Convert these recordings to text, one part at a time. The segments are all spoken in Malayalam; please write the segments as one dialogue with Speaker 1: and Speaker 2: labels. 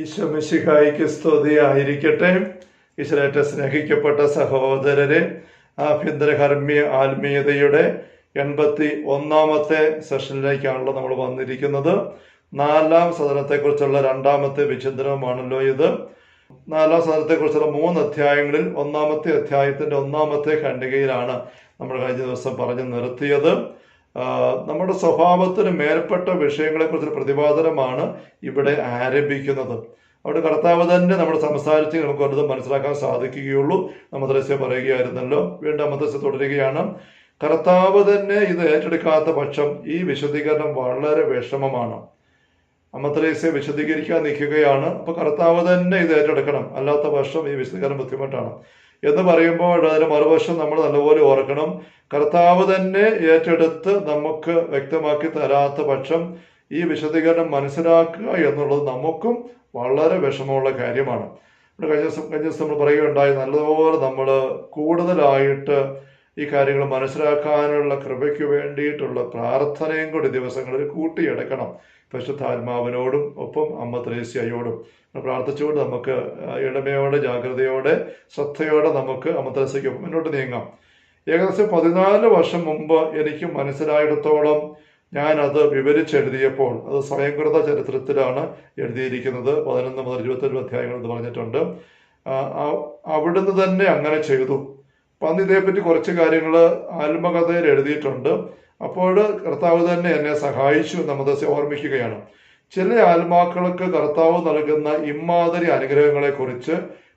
Speaker 1: ഈശോ മിശിഹായിക്ക് സ്തുതി ആയിരിക്കട്ടെ ഈശ്വരേറ്റ സ്നേഹിക്കപ്പെട്ട സഹോദരരെ ആഭ്യന്തര ഹർമ്മീയ ആത്മീയതയുടെ എൺപത്തി ഒന്നാമത്തെ സെഷനിലേക്കാണല്ലോ നമ്മൾ വന്നിരിക്കുന്നത്. നാലാം സദനത്തെക്കുറിച്ചുള്ള രണ്ടാമത്തെ വിചിന്തനമാണല്ലോ ഇത്. നാലാം സദനത്തെക്കുറിച്ചുള്ള മൂന്ന് അധ്യായങ്ങളിൽ ഒന്നാമത്തെ അധ്യായത്തിന്റെ ഒന്നാമത്തെ ഖണ്ഡികയിലാണ് നമ്മൾ കഴിഞ്ഞ ദിവസം പറഞ്ഞു നിർത്തിയത്. നമ്മുടെ സ്വഭാവത്തിന് മേൽപ്പെട്ട വിഷയങ്ങളെക്കുറിച്ചൊരു പ്രതിപാദനമാണ് ഇവിടെ ആരംഭിക്കുന്നത്. അവിടെ കർത്താവ് തന്നെ നമ്മൾ സംസാരിച്ച് നമുക്ക് വല്ലതും മനസ്സിലാക്കാൻ സാധിക്കുകയുള്ളൂ. മദ്രസ്യ പറയുകയായിരുന്നല്ലോ. വീണ്ടും മദ്രസ്യ തുടരുകയാണ്. കർത്താവ് തന്നെ ഇത് ഏറ്റെടുക്കാത്ത പക്ഷം ഈ വിശദീകരണം വളരെ വിഷമമാണ്. അമ്മത്രേസ്യ വിശദീകരിക്കാൻ നിൽക്കുകയാണ്. അപ്പൊ കർത്താവ് തന്നെ ഇത് ഏറ്റെടുക്കണം. അല്ലാത്ത പക്ഷം ഈ വിശദീകരണം ബുദ്ധിമുട്ടാണ്. എന്ന് പറയുമ്പോൾ അതിന് മറുവശം നമ്മൾ നല്ലപോലെ ഓർക്കണം. കർത്താവ് തന്നെ ഏറ്റെടുത്ത് നമുക്ക് വ്യക്തമാക്കി തരാത്ത പക്ഷം ഈ വിശദീകരണം മനസ്സിലാക്കുക എന്നുള്ളത് നമുക്കും വളരെ വിഷമമുള്ള കാര്യമാണ്. ഇവിടെ കഴിഞ്ഞ ദിവസം കഴിഞ്ഞ ദിവസം നമ്മൾ പറയുകയുണ്ടായി നല്ലതുപോലെ നമ്മൾ കൂടുതലായിട്ട് ഈ കാര്യങ്ങൾ മനസ്സിലാക്കാനുള്ള കൃപയ്ക്ക് വേണ്ടിയിട്ടുള്ള പ്രാർത്ഥനയും കൂടി ദിവസങ്ങളിൽ കൂട്ടിയെടുക്കണം. പരിശുദ്ധാത്മാവിനോടും ഒപ്പം അമ്മ ത്രേസ്യയോടും. പ്രാർത്ഥിച്ചുകൊണ്ട് നമുക്ക് ഇടമയോടെ ജാഗ്രതയോടെ ശ്രദ്ധയോടെ നമുക്ക് അമ്മ ത്രേസ്യയ്ക്കൊപ്പം മുന്നോട്ട് നീങ്ങാം. ഏകദേശം പതിനാല് വർഷം മുമ്പ് എനിക്ക് മനസ്സിലായിടത്തോളം ഞാൻ അത് വിവരിച്ചെഴുതിയപ്പോൾ അത് സ്വയംകൃത ചരിത്രത്തിലാണ് എഴുതിയിരിക്കുന്നത്. പതിനൊന്ന് മുതൽ ഇരുപത്തൊരു അധ്യായങ്ങൾ എന്ന് പറഞ്ഞിട്ടുണ്ട്. അവിടുന്ന് തന്നെ അങ്ങനെ ചെയ്തു. അന്ന് ഇതേപ്പറ്റി കുറച്ച് കാര്യങ്ങൾ ആത്മകഥയിൽ എഴുതിയിട്ടുണ്ട്. അപ്പോൾ കർത്താവ് തന്നെ എന്നെ സഹായിച്ചു എന്നത് ഓർമ്മിക്കുകയാണ്. ചില ആത്മാക്കൾക്ക് കർത്താവ് നൽകുന്ന ഇമ്മാതിരി അനുഗ്രഹങ്ങളെ കുറിച്ച്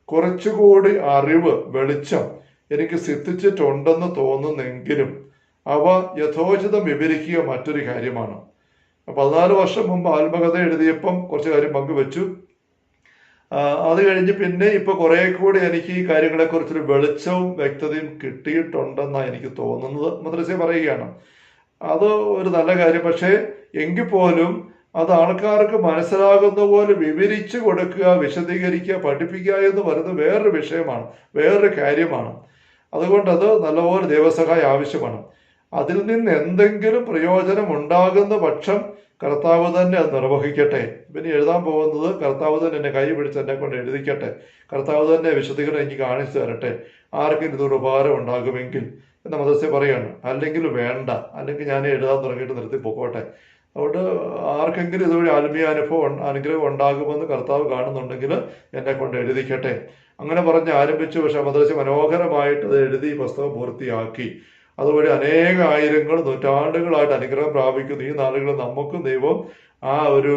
Speaker 1: കുറച്ചുകൂടി അറിവ് വെളിച്ചം എനിക്ക് സിദ്ധിച്ചിട്ടുണ്ടെന്ന് തോന്നുന്നെങ്കിലും അവ യഥോചിതം വിവരിക്കുക മറ്റൊരു കാര്യമാണ്. പതിനാല് വർഷം മുമ്പ് ആത്മകഥ എഴുതിയപ്പം കുറച്ച് കാര്യം പങ്കുവെച്ചു. അത് കഴിഞ്ഞ് പിന്നെ ഇപ്പൊ കുറെ കൂടി എനിക്ക് ഈ കാര്യങ്ങളെ കുറിച്ചൊരു വെളിച്ചവും വ്യക്തതയും കിട്ടിയിട്ടുണ്ടെന്നാണ് എനിക്ക് തോന്നുന്നത്. മദ്രസ പറയുകയാണ്. അത് ഒരു നല്ല കാര്യം. പക്ഷേ എങ്കിൽ പോലും അത് ആൾക്കാർക്ക് മനസ്സിലാകുന്ന പോലെ വിവരിച്ചു കൊടുക്കുക വിശദീകരിക്കുക പഠിപ്പിക്കുക എന്ന് പറയുന്നത് വേറൊരു വിഷയമാണ് വേറൊരു കാര്യമാണ്. അതുകൊണ്ട് അത് നല്ലപോലെ ദൈവസഹായം ആവശ്യമാണ്. അതിൽ നിന്ന് എന്തെങ്കിലും പ്രയോജനം ഉണ്ടാകുന്ന പക്ഷം കർത്താവ് തന്നെ അത് നിർവഹിക്കട്ടെ. പിന്നെ എഴുതാൻ പോകുന്നത് കർത്താവ് തന്നെ എന്നെ കൈ പിടിച്ച് എന്നെ കൊണ്ട് എഴുതിക്കട്ടെ. കർത്താവ് തന്നെ വിശദീകരണം എനിക്ക് കാണിച്ചു തരട്ടെ. ആർക്കും ഇതൊരു ഉപകാരം ഉണ്ടാകുമെങ്കിൽ. എന്ന മദസ്യ പറയാണ് അല്ലെങ്കിൽ വേണ്ട അല്ലെങ്കിൽ ഞാൻ എഴുതാൻ തുടങ്ങിയിട്ട് നിർത്തി പൊക്കോട്ടെ. അതുകൊണ്ട് ആർക്കെങ്കിലും ഇതുവഴി ആത്മീയ അനുഭവം അനുഗ്രഹം ഉണ്ടാകുമെന്ന് കർത്താവ് കാണുന്നുണ്ടെങ്കിൽ എന്നെ കൊണ്ട് എഴുതിക്കട്ടെ. അങ്ങനെ പറഞ്ഞ് ആരംഭിച്ചു പക്ഷെ മദ്രസ മനോഹരമായിട്ട് അത് എഴുതി പുസ്തകം പൂർത്തിയാക്കി. അതുവഴി അനേക ആയിരങ്ങൾ നൂറ്റാണ്ടുകളായിട്ട് അനുഗ്രഹം പ്രാപിക്കുന്നു. ഈ നാളുകളിൽ നമുക്കും ദൈവം ആ ഒരു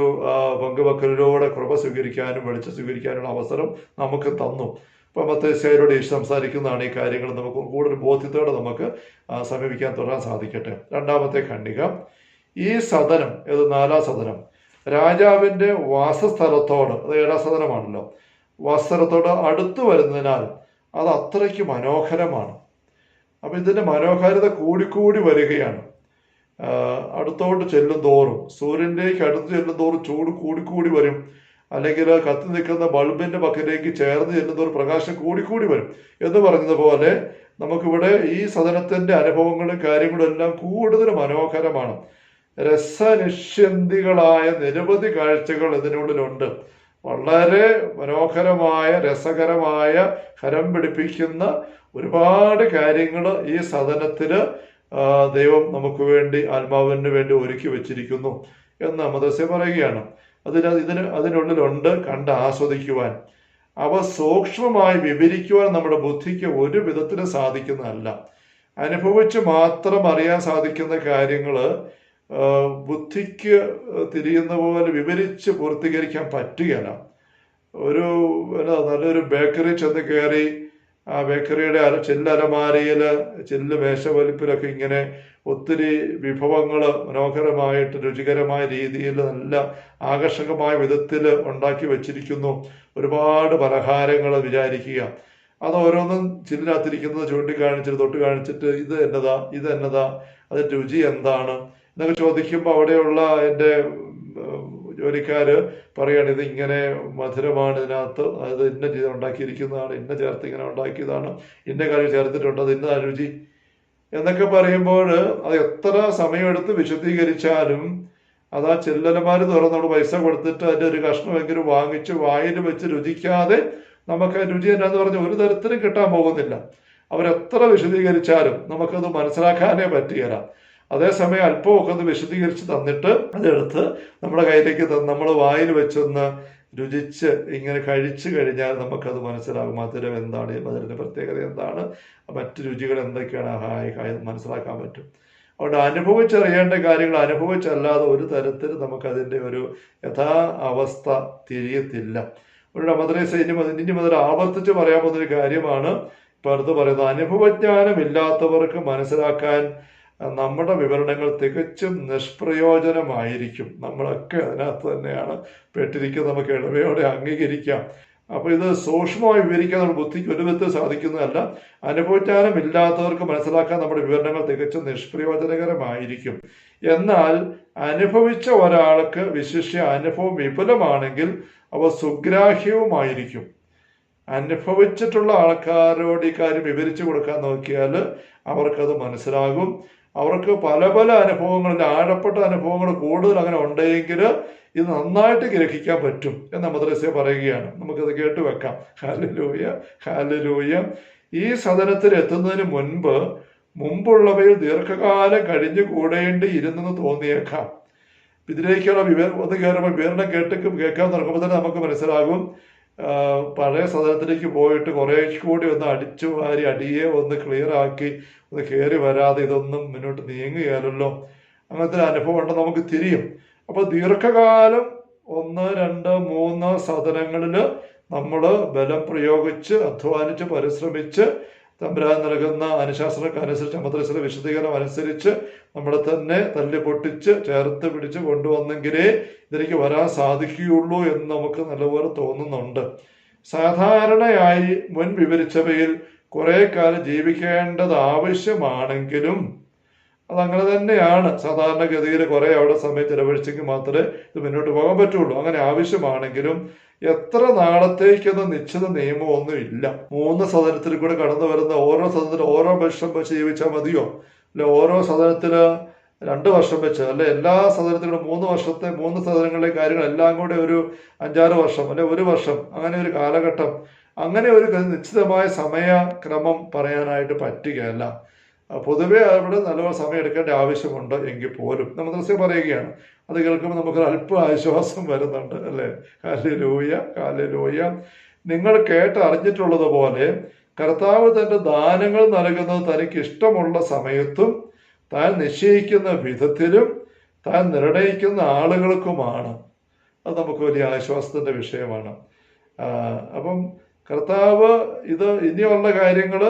Speaker 1: പങ്കുവെക്കലിലൂടെ കൃപ സ്വീകരിക്കാനും വെളിച്ചം സ്വീകരിക്കാനുള്ള അവസരം നമുക്ക് തന്നു. ഇപ്പം മത്തേശ്വരോട് യേശു സംസാരിക്കുന്നതാണ് ഈ കാര്യങ്ങൾ നമുക്ക് കൂടുതൽ ബോധ്യത്തോടെ നമുക്ക് സമീപിക്കാൻ തുടരാൻ സാധിക്കട്ടെ. രണ്ടാമത്തെ ഖണ്ഡിക. ഈ സദനം ഇത് നാലാം സദനം? രാജാവിന്റെ വാസസ്ഥലത്തോട് അത് ഏഴാം സദനമാണല്ലോ. വാസസ്ഥലത്തോട് അടുത്തു വരുന്നതിനാൽ അത് അത്രയ്ക്ക് മനോഹരമാണ്. അപ്പം ഇതിന്റെ മനോഹാരിത കൂടിക്കൂടി വരികയാണ്. അടുത്തോട്ട് ചെല്ലും തോറും സൂര്യനിലേക്ക് അടുത്ത് ചെല്ലും തോറും ചൂട് കൂടിക്കൂടി വരും. അല്ലെങ്കിൽ കത്തി നിൽക്കുന്ന ബൾബിന്റെ പക്കലേക്ക് ചേർന്ന് ഒരു പ്രകാശം കൂടിക്കൂടി വരും. എന്ന് പറഞ്ഞതുപോലെ നമുക്കിവിടെ ഈ സദനത്തിന്റെ അനുഭവങ്ങളും കാര്യങ്ങളും എല്ലാം കൂടുതൽ മനോഹരമാണ്. രസനിഷ്യന്തികളായ നിരവധി കാഴ്ചകൾ ഇതിനുള്ളിലുണ്ട്. വളരെ മനോഹരമായ രസകരമായ ഹരം പിടിപ്പിക്കുന്ന ഒരുപാട് കാര്യങ്ങൾ ഈ സദനത്തിൽ ദൈവം നമുക്ക് വേണ്ടി ആത്മാവിന് വേണ്ടി ഒരുക്കി വെച്ചിരിക്കുന്നു എന്ന് മദസ്യ പറയുകയാണ്. അതിന് ഇതിന് അതിനുള്ളിലുണ്ട് കണ്ട് ആസ്വദിക്കുവാൻ. അവ സൂക്ഷ്മമായി വിവരിക്കുവാൻ നമ്മുടെ ബുദ്ധിക്ക് ഒരു വിധത്തിലും സാധിക്കുന്നതല്ല. അനുഭവിച്ച് മാത്രം അറിയാൻ സാധിക്കുന്ന കാര്യങ്ങൾ ബുദ്ധിക്ക് തിരിയുന്ന പോലെ വിവരിച്ച് പൂർത്തീകരിക്കാൻ പറ്റുകയല്ല. ഒരു നല്ലൊരു ബേക്കറി ചെന്ന് കയറി ആ ബേക്കറിയുടെ അര ചില്ലലമാരയിൽ ചില്ല് മേശവലിപ്പിലൊക്കെ ഇങ്ങനെ ഒത്തിരി വിഭവങ്ങൾ മനോഹരമായിട്ട് രുചികരമായ രീതിയിൽ നല്ല ആകർഷകമായ വിധത്തിൽ ഉണ്ടാക്കി വച്ചിരിക്കുന്നു. ഒരുപാട് പലഹാരങ്ങൾ വിചാരിക്കുക. അത് ഓരോന്നും ചില്ലിനകത്തിരിക്കുന്നത് ചൂണ്ടിക്കാണിച്ചിട്ട് തൊട്ട് കാണിച്ചിട്ട് ഇത് എന്നതാ ഇത് എന്നതാ അത് രുചി എന്താണ് എന്നൊക്കെ ചോദിക്കുമ്പോൾ അവിടെയുള്ള എന്റെ ജോലിക്കാര് പറയാണ് ഇത് ഇങ്ങനെ മധുരമാണ് ഇതിനകത്ത്. അത് ഇന്ന ചെയ്ത് ഉണ്ടാക്കിയിരിക്കുന്നതാണ് ഇന്ന ചേർത്ത് ഇങ്ങനെ ഉണ്ടാക്കിയതാണ് ഇന്ന കാര്യം ചേർത്തിട്ടുണ്ട് അത് ഇന്നതാണ് രുചി. എന്നൊക്കെ പറയുമ്പോൾ അത് എത്ര സമയമെടുത്ത് വിശദീകരിച്ചാലും അത് ആ ചില്ലലമാർ തുറന്ന് നമ്മൾ പൈസ കൊടുത്തിട്ട് അതിന്റെ ഒരു കഷ്ണമെങ്കിലും വാങ്ങിച്ച് വായിൽ വെച്ച് രുചിക്കാതെ നമുക്ക് രുചി എന്നാന്ന് പറഞ്ഞ് ഒരു തരത്തിലും കിട്ടാൻ പോകുന്നില്ല. അവരെത്ര വിശദീകരിച്ചാലും നമുക്കത് മനസ്സിലാക്കാനേ പറ്റുകയില്ല. അതേസമയം അല്പമൊക്കെ ഒന്ന് വിശദീകരിച്ച് തന്നിട്ട് അതെടുത്ത് നമ്മുടെ കയ്യിലേക്ക് തന്ന് നമ്മൾ വായിൽ വെച്ചൊന്ന് രുചിച്ച് ഇങ്ങനെ കഴിച്ചു കഴിഞ്ഞാൽ നമുക്കത് മനസ്സിലാകും മധുരം എന്താണ് ഈ മധുരത്തിന്റെ പ്രത്യേകത എന്താണ് മറ്റു രുചികൾ എന്തൊക്കെയാണ് ഹായ് മനസ്സിലാക്കാൻ പറ്റും. അതുകൊണ്ട് അനുഭവിച്ചറിയേണ്ട കാര്യങ്ങൾ അനുഭവിച്ചല്ലാതെ ഒരു തരത്തിൽ നമുക്കതിന്റെ ഒരു യഥാ അവസ്ഥ തിരിയത്തില്ല. ഒരു മദ്രസ ഇനി മുതൽ ഇനി മുതൽ ആവർത്തിച്ച് പറയാൻ പോകുന്ന ഒരു കാര്യമാണ് ഇപ്പൊ അടുത്ത് പറയുന്നത് അനുഭവജ്ഞാനം ഇല്ലാത്തവർക്ക് മനസ്സിലാക്കാൻ നമ്മുടെ വിവരണങ്ങൾ തികച്ചും നിഷ്പ്രയോജനമായിരിക്കും. നമ്മളൊക്കെ അതിനകത്ത് തന്നെയാണ്. പെട്ടിരിക്കുന്നത് നമുക്ക് ഇളവയോടെ അംഗീകരിക്കാം. അപ്പൊ ഇത് സൂക്ഷ്മമായി വിവരിക്കാൻ നമ്മുടെ ബുദ്ധിക്ക് ഒരു വിധത്തിൽ സാധിക്കുന്നതല്ല. അനുഭവജ്ഞാനം ഇല്ലാത്തവർക്ക് മനസ്സിലാക്കാൻ നമ്മുടെ വിവരണങ്ങൾ തികച്ചും നിഷ്പ്രയോജനകരമായിരിക്കും. എന്നാൽ അനുഭവിച്ച ഒരാൾക്ക് വിശിഷ്യ അനുഭവം വിപുലമാണെങ്കിൽ അവ സുഗ്രാഹ്യവുമായിരിക്കും. അനുഭവിച്ചിട്ടുള്ള ആൾക്കാരോട് ഈ കാര്യം വിവരിച്ചു കൊടുക്കാൻ നോക്കിയാൽ അവർക്കത് മനസ്സിലാകും. അവർക്ക് പല പല അനുഭവങ്ങളിൽ ആഴപ്പെട്ട അനുഭവങ്ങൾ കൂടുതൽ അങ്ങനെ ഉണ്ടെങ്കിൽ ഇത് നന്നായിട്ട് ഗ്രഹിക്കാൻ പറ്റും എന്ന് മദ്രസ പറയുകയാണ്. നമുക്കത് കേട്ട് വെക്കാം. ഹാലലൂയ ഹാലലൂയ ഈ സദനത്തിൽ എത്തുന്നതിന് മുൻപ് മുമ്പുള്ളവയിൽ ദീർഘകാലം കഴിഞ്ഞു കൂടേണ്ടി ഇരുന്നെന്ന് തോന്നിയേക്കാം. ഇതിലേക്കുള്ള വിവരം ഒന്ന് കയറുമ്പോൾ വിവരണം കേട്ട് കേൾക്കാൻ തുടങ്ങുമ്പോൾ തന്നെ നമുക്ക് മനസ്സിലാകും. പഴയ സദനത്തിലേക്ക് പോയിട്ട് കുറേ കൂടി ഒന്ന് അടിച്ചു വാരി അടിയെ ഒന്ന് ക്ലിയർ ആക്കി ഒന്ന് കയറി വരാതെ ഇതൊന്നും മുന്നോട്ട് നീങ്ങുകയല്ലോ അങ്ങനത്തെ അനുഭവം ഉണ്ടെന്ന് നമുക്ക് തിരിയും. അപ്പൊ ദീർഘകാലം ഒന്ന് രണ്ട് മൂന്ന് സദനങ്ങളിൽ നമ്മൾ ബലം പ്രയോഗിച്ച് അധ്വാനിച്ച് പരിശ്രമിച്ച് തമ്പുരാൻ നൽകുന്ന അനുശാസനക്ക് അനുസരിച്ച് മദ്രസിലെ വിശദീകരണം അനുസരിച്ച് നമ്മളെ തന്നെ തല്ലി പൊട്ടിച്ച് ചേർത്ത് പിടിച്ച് കൊണ്ടുവന്നെങ്കിലേ ഇതിലേക്ക് വരാൻ സാധിക്കുകയുള്ളൂ എന്ന് നമുക്ക് നല്ലപോലെ തോന്നുന്നുണ്ട്. സാധാരണയായി മുൻ വിവരിച്ചവയിൽ കുറെ കാലം ജീവിക്കേണ്ടത് ആവശ്യമാണെങ്കിലും അതങ്ങനെ തന്നെയാണ്. സാധാരണഗതിയിൽ കുറെ അവിടെ സമയം ചെലവഴിച്ചെങ്കിൽ മാത്രമേ ഇത് മുന്നോട്ട് പോകാൻ പറ്റുള്ളൂ. അങ്ങനെ ആവശ്യമാണെങ്കിലും എത്ര നാളത്തേക്കെന്ന് നിശ്ചിത നിയമമൊന്നും ഇല്ല. മൂന്ന് സദനത്തിൽ കൂടെ കടന്നു വരുന്ന ഓരോ സദനത്തിൽ ഓരോ വർഷം വെച്ച് ജീവിച്ചാൽ മതിയോ? അല്ലെ ഓരോ സദനത്തിൽ രണ്ട് വർഷം വെച്ച് അല്ലെ എല്ലാ സദനത്തിലും മൂന്ന് വർഷത്തെ മൂന്ന് സദനങ്ങളിലെ കാര്യങ്ങൾ എല്ലാം കൂടെ ഒരു അഞ്ചാറ് വർഷം അല്ലെ ഒരു വർഷം അങ്ങനെ ഒരു കാലഘട്ടം. അങ്ങനെ ഒരു നിശ്ചിതമായ സമയക്രമം പറയാനായിട്ട് പറ്റുകയല്ല. പൊതുവെ അവിടെ നല്ലപോലെ സമയം എടുക്കേണ്ട ആവശ്യമുണ്ട് എങ്കിൽ പോലും. നമ്മൾ പറയുകയാണ് അത് കേൾക്കുമ്പോൾ നമുക്കൊരു അല്പം ആശ്വാസം വരുന്നുണ്ട് അല്ലേ? കാലലൂയ കാലലൂയ നിങ്ങൾ കേട്ട് അറിഞ്ഞിട്ടുള്ളതുപോലെ കർത്താവ് തന്റെ ദാനങ്ങൾ നൽകുന്നത് തനിക്ക് ഇഷ്ടമുള്ള സമയത്തും താൻ നിശ്ചയിക്കുന്ന വിധത്തിലും താൻ നിർണയിക്കുന്ന ആളുകൾക്കുമാണ്. അത് നമുക്ക് വലിയ ആശ്വാസത്തിന്റെ വിഷയമാണ്. അപ്പം കർത്താവ് ഇത് ഇനിയുള്ള കാര്യങ്ങൾ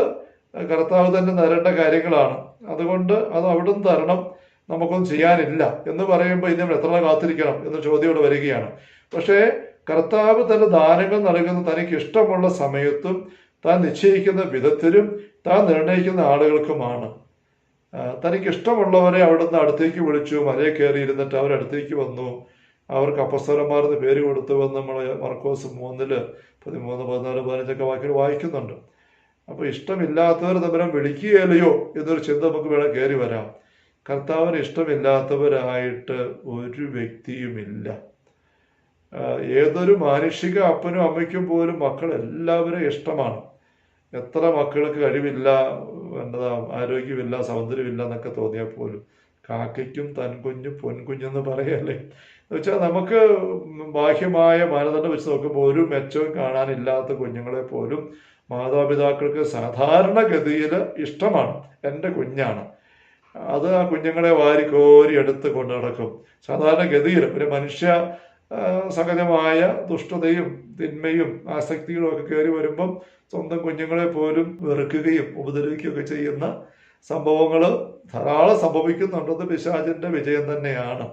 Speaker 1: കർത്താവ് തന്നെ തരേണ്ട കാര്യങ്ങളാണ്. അതുകൊണ്ട് അത് അവിടുന്ന് തരണം. നമുക്കൊന്നും ചെയ്യാനില്ല എന്ന് പറയുമ്പോൾ ഇനി നമ്മൾ എത്ര കാത്തിരിക്കണം എന്ന ചോദ്യം വരികയാണ്. പക്ഷേ കർത്താവ് തന്റെ ദാനങ്ങൾ നൽകുന്ന തനിക്ക് ഇഷ്ടമുള്ള സമയത്തും താൻ നിശ്ചയിക്കുന്ന വിധത്തിലും താൻ നിർണയിക്കുന്ന ആളുകൾക്കുമാണ്. തനിക്ക് ഇഷ്ടമുള്ളവരെ അവിടുന്ന് അടുത്തേക്ക് വിളിച്ചു മലയെ കയറി ഇരുന്നിട്ട് അവരടുത്തേക്ക് വന്നു. അവർക്ക് അപ്പസ്വരന്മാർന്ന് പേര് കൊടുത്തുവെന്ന് നമ്മൾ മർക്കോസ് മൂന്നിൽ പതിമൂന്ന് പതിനാല് പതിനഞ്ചൊക്കെ വാക്കിൽ വായിക്കുന്നുണ്ട്. അപ്പൊ ഇഷ്ടമില്ലാത്തവർ തമ്മിലും വിളിക്കുകയല്ലയോ എന്നൊരു ചിന്ത നമുക്ക് വേണം കയറി വരാം കർത്താവിന് ഇഷ്ടമില്ലാത്തവരായിട്ട് ഒരു വ്യക്തിയുമില്ല. ഏതൊരു മാനുഷിക അപ്പനും അമ്മയ്ക്കും പോലും മക്കൾ എല്ലാവരും ഇഷ്ടമാണ്. എത്ര മക്കൾക്ക് കഴിവില്ല എന്നതാ ആരോഗ്യമില്ല സൗന്ദര്യമില്ല എന്നൊക്കെ തോന്നിയാൽ പോലും കാക്കയ്ക്കും തൻകുഞ്ഞ് പൊൻകുഞ്ഞെന്ന് പറയല്ലേ? എന്ന് വെച്ചാൽ നമുക്ക് ബാഹ്യമായ മാനദണ്ഡം വെച്ച് നോക്കുമ്പോൾ ഒരു മെച്ചവും കാണാനില്ലാത്ത കുഞ്ഞുങ്ങളെ പോലും മാതാപിതാക്കൾക്ക് സാധാരണഗതിയിൽ ഇഷ്ടമാണ്. എന്റെ കുഞ്ഞാണ്. അത് ആ കുഞ്ഞുങ്ങളെ വാരിക്കോരി എടുത്ത് കൊണ്ടു നടക്കും. സാധാരണഗതിയിൽ ഒരു മനുഷ്യ സഹജമായ ദുഷ്ടതയും തിന്മയും ആസക്തികളും ഒക്കെ കയറി വരുമ്പം സ്വന്തം കുഞ്ഞുങ്ങളെ പോലും വെറുക്കുകയും ഉപദ്രവിക്കുകയൊക്കെ ചെയ്യുന്ന സംഭവങ്ങൾ ധാരാളം സംഭവിക്കുന്നുണ്ടത് പിശാചിന്റെ വിജയം തന്നെയാണ്.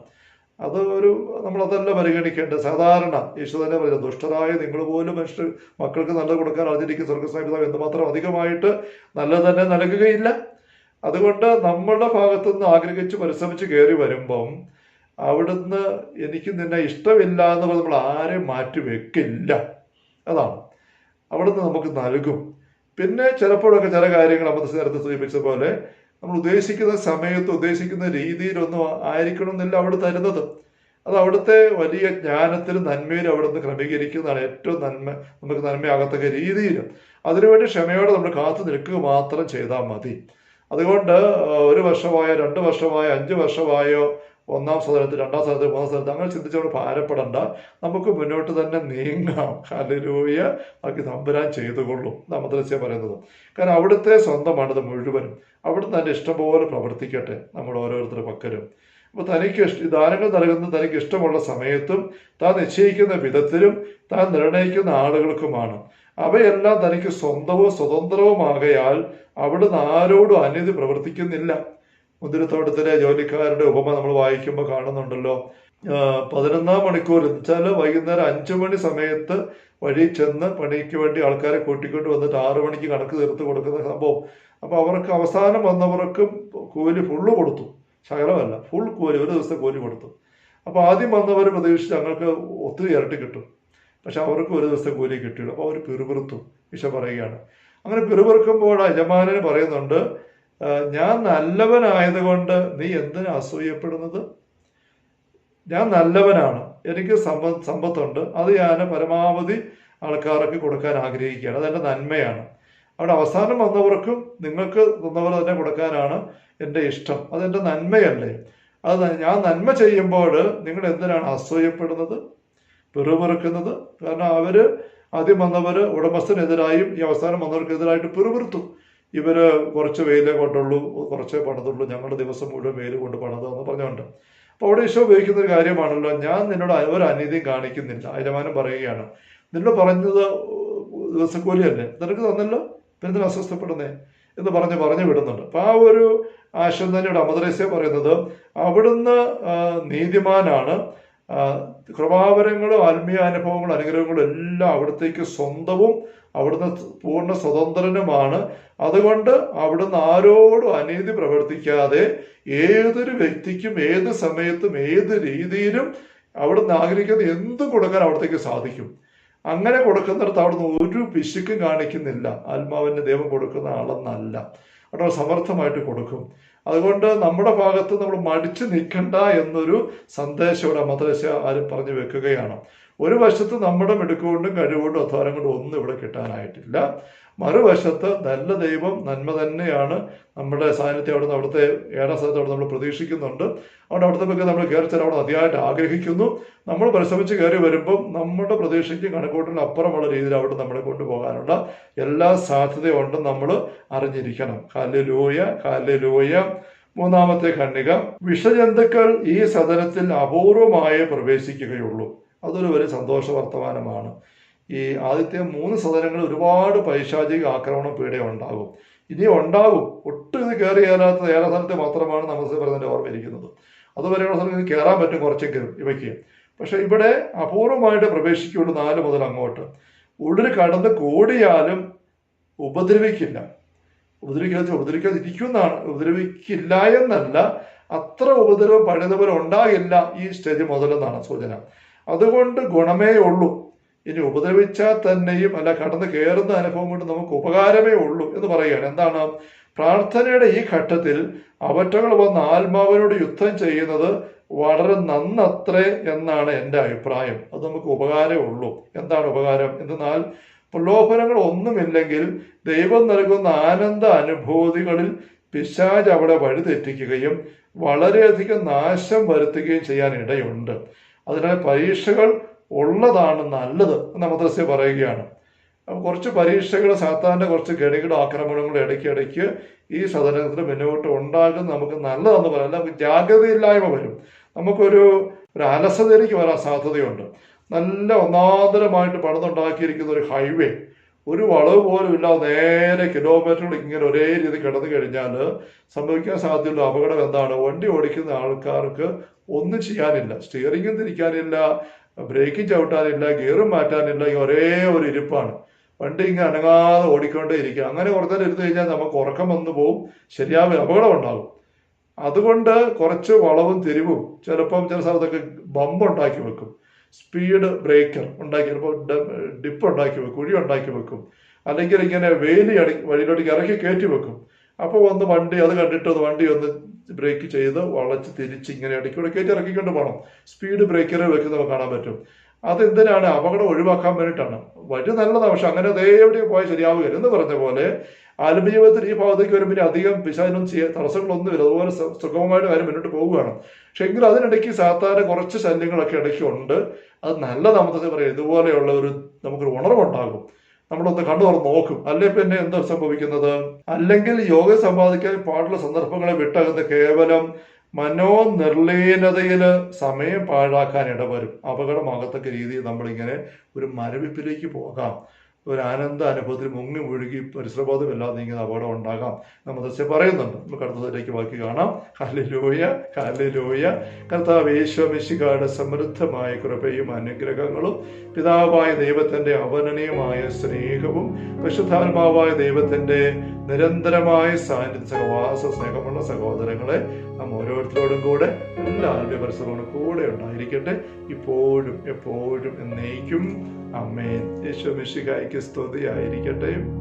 Speaker 1: അത് ഒരു നമ്മളതല്ല പരിഗണിക്കേണ്ടത്. സാധാരണ യേശു തന്നെ പറയുന്നത് ദുഷ്ടരായ നിങ്ങൾ പോലും മനുഷ്യർ മക്കൾക്ക് നല്ലത് കൊടുക്കാൻ അറിഞ്ഞിരിക്കും സ്വർഗസ്വാമിതാവ് എന്തുമാത്രം അധികമായിട്ട് നല്ലത് തന്നെ നൽകുകയില്ല. അതുകൊണ്ട് നമ്മളുടെ ഭാഗത്തുനിന്ന് ആഗ്രഹിച്ച് പരിശ്രമിച്ച് കയറി വരുമ്പം അവിടുന്ന് എനിക്ക് നിന്നെ ഇഷ്ടമില്ല എന്ന് പറഞ്ഞ് നമ്മൾ ആരെയും മാറ്റി വെക്കില്ല. അതാണ്. അവിടുന്ന് നമുക്ക് നൽകും. പിന്നെ ചിലപ്പോഴൊക്കെ ചില കാര്യങ്ങൾ നമ്മൾ നേരത്തെ സൂചിപ്പിച്ച പോലെ നമ്മൾ ഉദ്ദേശിക്കുന്ന സമയത്ത് ഉദ്ദേശിക്കുന്ന രീതിയിലൊന്നും ആയിരിക്കണം എന്നില്ല അവിടെ തരുന്നത്. അത് അവിടുത്തെ വലിയ ജ്ഞാനത്തിലും നന്മയിലും അവിടുന്ന് ക്രമീകരിക്കുന്നതാണ് ഏറ്റവും നന്മ നമുക്ക് നന്മയാകത്തക്ക രീതിയിൽ അതിനുവേണ്ടി ക്ഷമയോടെ നമ്മൾ കാത്തു നിൽക്കുക മാത്രം ചെയ്താൽ മതി. അതുകൊണ്ട് ഒരു വർഷമായോ രണ്ട് വർഷമായോ അഞ്ച് വർഷമായോ ഒന്നാം സ്ഥലത്ത് രണ്ടാം സ്ഥലത്ത് മൂന്നാം സ്ഥലത്ത് അങ്ങനെ ചിന്തിച്ചുകൊണ്ട് ഭാരപ്പെടണ്ട. നമുക്ക് മുന്നോട്ട് തന്നെ നീങ്ങാം. ഹല്ലേലൂയ. ബാക്കി തമ്പുരാൻ ചെയ്തുകൊള്ളും. മദ്രസ്യ പറയുന്നത്. കാരണം അവിടുത്തെ സ്വന്തമാണത് മുഴുവനും. അവിടുന്ന് തന്നെ ഇഷ്ടംപോലെ പ്രവർത്തിക്കട്ടെ നമ്മൾ ഓരോരുത്തരുടെ പക്കലും. അപ്പോൾ തനിക്ക് ഇഷ്ട ദാനങ്ങൾ നൽകുന്നത് തനിക്ക് ഇഷ്ടമുള്ള സമയത്തും താൻ നിശ്ചയിക്കുന്ന വിധത്തിലും താൻ നിർണയിക്കുന്ന ആളുകൾക്കുമാണ്. അവയെല്ലാം തനിക്ക് സ്വന്തവും സ്വതന്ത്രവുമാകയാൽ അവിടുന്ന് ആരോടും അനീതി പ്രവർത്തിക്കുന്നില്ല. മുന്തിരിത്തോട്ടത്തിലെ ജോലിക്കാരുടെ ഉപമ നമ്മൾ വായിക്കുമ്പോൾ കാണുന്നുണ്ടല്ലോ. പതിനൊന്നാം മണിക്കൂർ വെച്ചാൽ വൈകുന്നേരം അഞ്ചു മണി സമയത്ത് വഴി ചെന്ന് പണിക്ക് വേണ്ടി ആൾക്കാരെ കൂട്ടിക്കൊണ്ട് വന്നിട്ട് ആറു മണിക്ക് കണക്ക് തീർത്ത് കൊടുക്കുന്ന സംഭവം. അപ്പോൾ അവർക്ക് അവസാനം വന്നവർക്കും കൂലി ഫുള്ള് കൊടുത്തു. ശകലമല്ല ഫുൾ കൂലി ഒരു ദിവസത്തെ കൂലി കൊടുത്തു. അപ്പോൾ ആദ്യം വന്നവർ പ്രതീക്ഷിച്ച് ഞങ്ങൾക്ക് ഒത്തിരി ഇരട്ടി കിട്ടും. പക്ഷെ അവർക്ക് ഒരു ദിവസത്തെ കൂലി കിട്ടിയില്ല. അപ്പോൾ അവർ പിറുപിറുത്തു. ഈശോ പറയുകയാണ്. അങ്ങനെ പിറുപിറുക്കുമ്പോൾ യജമാനന് പറയുന്നുണ്ട് "ആ, ഞാൻ നല്ലവനായതുകൊണ്ട് നീ എന്തിനാ അസൂയപ്പെടുന്നത്? ഞാൻ നല്ലവനാണ്. എനിക്ക് സമ്പ സമ്പത്തുണ്ട്. അത് ഞാൻ പരമാവധി ആൾക്കാർക്ക് കൊടുക്കാൻ ആഗ്രഹിക്കുകയാണ്. അതെന്റെ നന്മയാണ്. അവിടെ അവസാനം വന്നവർക്കും നിങ്ങൾക്ക് തന്നവർ തന്നെ കൊടുക്കാനാണ് എന്റെ ഇഷ്ടം. അതെന്റെ നന്മയല്ലേ? അത് ഞാൻ നന്മ ചെയ്യുമ്പോൾ നിങ്ങൾ എന്തിനാണ് അസൂയപ്പെടുന്നത്? പിറുപിറുക്കുന്നത്. കാരണം അവർ ആദ്യം വന്നവർ ഉടമസ്ഥനെതിരായും ഈ അവസാനം വന്നവർക്കെതിരായിട്ട് പിറുപിറുത്തു. ഇവർ കുറച്ച് വെയിലേ കൊണ്ടുള്ളൂ കുറച്ചേ പണിതുള്ളൂ ഞങ്ങളുടെ ദിവസം മുഴുവൻ വെയിൽ കൊണ്ട് പണിതെന്ന് പറഞ്ഞുകൊണ്ട്. അപ്പോൾ അവിടെ ഈശോ ഉപയോഗിക്കുന്ന ഒരു കാര്യമാണല്ലോ ഞാൻ നിന്നോട് ഒരു അനീതിയും കാണിക്കുന്നില്ല. അയലമാനം പറയുകയാണ് നിന്നോട് പറഞ്ഞത് ദിവസക്കൂലിയല്ലേ? നിനക്ക് തന്നല്ലോ? പിന്നെ എന്തിനാ അസ്വസ്ഥപ്പെടുന്നേ? എന്ന് പറഞ്ഞ് പറഞ്ഞു വിടുന്നുണ്ട്. അപ്പം ആ ഒരു ആശയം തന്നെയുടെ അമദ്രസ്യ പറയുന്നത്. അവിടുന്ന് നീതിമാനാണ് കൃപാവരങ്ങളും ആത്മീയ അനുഭവങ്ങളും അനുഗ്രഹങ്ങളും എല്ലാം അവിടത്തേക്ക് സ്വന്തവും അവിടുന്ന് പൂർണ സ്വതന്ത്രനുമാണ്. അതുകൊണ്ട് അവിടുന്ന് ആരോടും അനീതി പ്രവർത്തിക്കാതെ ഏതൊരു വ്യക്തിക്കും ഏത് സമയത്തും ഏത് രീതിയിലും അവിടുന്ന് ആഗ്രഹിക്കുന്ന എന്തും കൊടുക്കാൻ അവിടത്തേക്ക് സാധിക്കും. അങ്ങനെ കൊടുക്കുന്നിടത്ത് അവിടുന്ന് ഒരു പിശുക്കും കാണിക്കുന്നില്ല. ആത്മാവിന് ദൈവം കൊടുക്കുന്ന ആളെന്നല്ല. അവിടെ സമർത്ഥമായിട്ട് കൊടുക്കും. അതുകൊണ്ട് നമ്മുടെ ഭാഗത്ത് നമ്മൾ മടിച്ചു നിൽക്കണ്ട എന്നൊരു സന്ദേശം ഇവിടെ മദ്രസ ആരും പറഞ്ഞു വെക്കുകയാണ്. ഒരു വശത്ത് നമ്മുടെ മിടുക്കുകൊണ്ടും കഴിവുകൊണ്ടും അധ്വാനം കൊണ്ടും ഒന്നും ഇവിടെ കിട്ടാനായിട്ടില്ല. മറുവശത്ത് നല്ല ദൈവം നന്മ തന്നെയാണ് നമ്മുടെ സാന്നിധ്യം അവിടുന്ന് അവിടുത്തെ ഏഴാം സ്ഥലത്ത് അവിടെ നമ്മൾ പ്രതീക്ഷിക്കുന്നുണ്ട്. അവിടെ അവിടുത്തെ പറ്റി നമ്മൾ കയറി ചെല്ലാൻ അവിടെ അതിയായിട്ട് ആഗ്രഹിക്കുന്നു. നമ്മൾ പരിശ്രമിച്ച് കയറി വരുമ്പം നമ്മുടെ പ്രതീക്ഷയ്ക്ക് കണക്കൂട്ടിന് അപ്പുറമുള്ള രീതിയിൽ അവിടെ നമ്മളെ കൊണ്ടുപോകാനുള്ള എല്ലാ സാധ്യതയും ഉണ്ടെന്ന് നമ്മൾ അറിഞ്ഞിരിക്കണം. കല്ലുലൂയ കല്ലുലൂയ മൂന്നാമത്തെ ഖണ്ഡിക. വിഷജന്തുക്കൾ ഈ സദനത്തിൽ അപൂർവമായേ പ്രവേശിക്കുകയുള്ളൂ. അതൊരു വലിയ സന്തോഷ വർത്തമാനമാണ്. ഈ ആദ്യത്തെ മൂന്ന് സദനങ്ങൾ ഒരുപാട് പൈശാചിക ആക്രമണം പീഡ ഉണ്ടാകും. ഇനി ഉണ്ടാകും. ഒട്ടും ഇത് കയറി കയറാത്ത ഏറെ സ്ഥലത്ത് മാത്രമാണ് നമസ്തേ പ്രസിഡന്റ് ഓർമ്മയിരിക്കുന്നത് അതുവരെയുള്ള സ്ഥലത്ത് കയറാൻ പറ്റും കുറച്ചെങ്കിലും ഇവയ്ക്ക്. പക്ഷെ ഇവിടെ അപൂർവമായിട്ട് പ്രവേശിക്കുള്ളൂ നാല് മുതൽ അങ്ങോട്ട്. ഉള്ളിൽ കടന്ന് കൂടിയാലും ഉപദ്രവിക്കില്ല. ഉപദ്രവിക്കാതെ ഉപദ്രവിക്കാതിരിക്കുന്നതാണ് ഉപദ്രവിക്കില്ല എന്നല്ല അത്ര ഉപദ്രവം പഴയതുപോലെ ഉണ്ടാകില്ല ഈ സ്റ്റേജ് മുതലെന്നാണ് സൂചന. അതുകൊണ്ട് ഗുണമേ ഉള്ളൂ. ഇനി ഉപദ്രവിച്ചാൽ തന്നെയും അല്ല കടന്ന് കയറുന്ന അനുഭവം കൊണ്ട് നമുക്ക് ഉപകാരമേ ഉള്ളൂ എന്ന് പറയുകയാണ്. എന്താണ്? പ്രാർത്ഥനയുടെ ഈ ഘട്ടത്തിൽ അവറ്റകൾ വന്ന് ആത്മാവിനോട് യുദ്ധം ചെയ്യുന്നത് വളരെ നന്നത്രേ എന്നാണ് എന്റെ അഭിപ്രായം. അത് നമുക്ക് ഉപകാരമേ ഉള്ളൂ. എന്താണ് ഉപകാരം? എന്നാൽ പ്രലോഭനങ്ങൾ ഒന്നുമില്ലെങ്കിൽ ദൈവം നൽകുന്ന ആനന്ദ അനുഭൂതികളിൽ പിശാജ് അവിടെ വഴിതെറ്റിക്കുകയും വളരെയധികം നാശം വരുത്തുകയും ചെയ്യാൻ ഇടയുണ്ട്. അതിനാൽ പരീക്ഷകൾ ഉള്ളതാണ് നല്ലത് എന്ന് മദ്രസ്യ പറയുകയാണ്. കുറച്ച് പരീക്ഷകൾ സാത്താന്റെ കുറച്ച് ഗണികളുടെ ആക്രമണങ്ങൾ ഇടയ്ക്കിടയ്ക്ക് ഈ സദനത്തിന് മുന്നോട്ട് ഉണ്ടാകും നമുക്ക് നല്ലതെന്ന് പറയാം. നമുക്ക് ജാഗ്രതയില്ലായ്മ വരും. നമുക്കൊരു ഒരു അലസതയിലേക്ക് വരാൻ സാധ്യതയുണ്ട്. നല്ല ഒന്നാന്തരമായിട്ട് പണിതുണ്ടാക്കിയിരിക്കുന്ന ഒരു ഹൈവേ ഒരു വളവ് പോലും ഇല്ലാതെ നേരെ കിലോമീറ്ററുകൾ ഇങ്ങനെ ഒരേ രീതി കിടന്നു കഴിഞ്ഞാൽ സംഭവിക്കാൻ സാധ്യതയുള്ള അപകടം എന്താണ്? വണ്ടി ഓടിക്കുന്ന ആൾക്കാർക്ക് ഒന്നും ചെയ്യാനില്ല. സ്റ്റിയറിംഗും തിരിക്കാനില്ല ബ്രേക്കും ചവിട്ടാനില്ല ഗിയറും മാറ്റാനില്ല ഒരേ ഒരു ഇരിപ്പാണ്. വണ്ടി ഇങ്ങനെ അനങ്ങാതെ ഓടിക്കൊണ്ടേ ഇരിക്കുക. അങ്ങനെ കുറച്ച് നേരം എടുത്തു കഴിഞ്ഞാൽ നമുക്ക് ഉറക്കം വന്നു പോവും ശരിയാവും അപകടം ഉണ്ടാകും അതുകൊണ്ട് കുറച്ച് വളവും തിരിവും ചിലപ്പം ചില സ്ഥലത്തൊക്കെ ബമ്പ് ഉണ്ടാക്കി വെക്കും. സ്പീഡ് ബ്രേക്കർ ഉണ്ടാക്കി ചിലപ്പോൾ ഡിപ്പ് ഉണ്ടാക്കി വെക്കും കുഴി ഉണ്ടാക്കി വെക്കും. അല്ലെങ്കിൽ ഇങ്ങനെ വേലി അടി വഴിയിലോട്ട് ഇറക്കി കയറ്റി വെക്കും. അപ്പോൾ വന്ന് വണ്ടി അത് കണ്ടിട്ട് വണ്ടി ഒന്ന് ബ്രേക്ക് ചെയ്ത് വളച്ച് തിരിച്ച് ഇങ്ങനെ ഇടയ്ക്കൂടെ കയറ്റി ഇറക്കിക്കൊണ്ട് പോകണം. സ്പീഡ് ബ്രേക്കർ വെക്കുന്നത് കാണാൻ പറ്റും. അതെന്തിനാണ്? അപകടം ഒഴിവാക്കാൻ വേണ്ടിയിട്ടാണ്. വഴി നല്ലതാണ് പക്ഷെ അങ്ങനെ അതേ എവിടെയും പോയാൽ ശരിയാവുകയില്ല എന്ന് പറഞ്ഞ പോലെ ആത്മജീവിതത്തിൽ ഈ ഭാഗത്തേക്ക് വരുമ്പോൾ പിന്നെ അധികം പിശാചിനും ചെയ്യാൻ തടസ്സങ്ങളൊന്നുമില്ല. അതുപോലെ സുഗമമായിട്ട് കാര്യം മുന്നോട്ട് പോവുകയാണ് പക്ഷെ എങ്കിലും അതിനിടയ്ക്ക് സാധാരണ കുറച്ച് ശല്യങ്ങളൊക്കെ ഇടയ്ക്ക് ഉണ്ട്. അത് നല്ല താമസത്തിൽ പറയാം. ഇതുപോലെയുള്ള ഒരു നമുക്കൊരു ഉണർവുണ്ടാകും. നമ്മളൊന്ന് കണ്ടു തുറന്ന് നോക്കും. അല്ലെ പിന്നെ എന്താ സംഭവിക്കുന്നത്? അല്ലെങ്കിൽ യോഗ സമ്പാദിക്കാൻ പാടുള്ള സന്ദർഭങ്ങളെ വിട്ടകന്ന് കേവലം മനോനിർലീനതയിൽ സമയം പാഴാക്കാൻ ഇടവരും. അപകടമാകത്തക്ക രീതിയിൽ നമ്മളിങ്ങനെ ഒരു മരവിപ്പിലേക്ക് പോകാം. ഒരു ആനന്ദ അനുഭവത്തിൽ മുങ്ങി മുഴുകി പരിശ്രബോധമില്ലാതെ ഇങ്ങനെ അപകടം ഉണ്ടാകാം. നമ്മൾ ദശ പറയുന്നുണ്ട്. നമുക്ക് അടുത്തതിലേക്ക് ബാക്കി കാണാം. ഹല്ലേലൂയ ഹല്ലേലൂയ. കർത്താവ് യേശ്വമിശികാട് സമൃദ്ധമായ കൃപയും അനുഗ്രഹങ്ങളും പിതാവായ ദൈവത്തിന്റെ അവനനീയമായ സ്നേഹവും പരിശുദ്ധാത്മാവായ ദൈവത്തിന്റെ നിരന്തരമായ സാന്നിധ്യ സഹവാസ സ്നേഹമുള്ള സഹോദരങ്ങളെ നാം ഓരോരുത്തരോടും കൂടെ എല്ലാ ആത്മീയ പരിസരങ്ങളും കൂടെ ഉണ്ടായിരിക്കട്ടെ. ഇപ്പോഴും എപ്പോഴും എന്നേക്കും. അമ്മേ യേശു മിശികായ്ക്ക് സ്തുതിയായിരിക്കട്ടെ.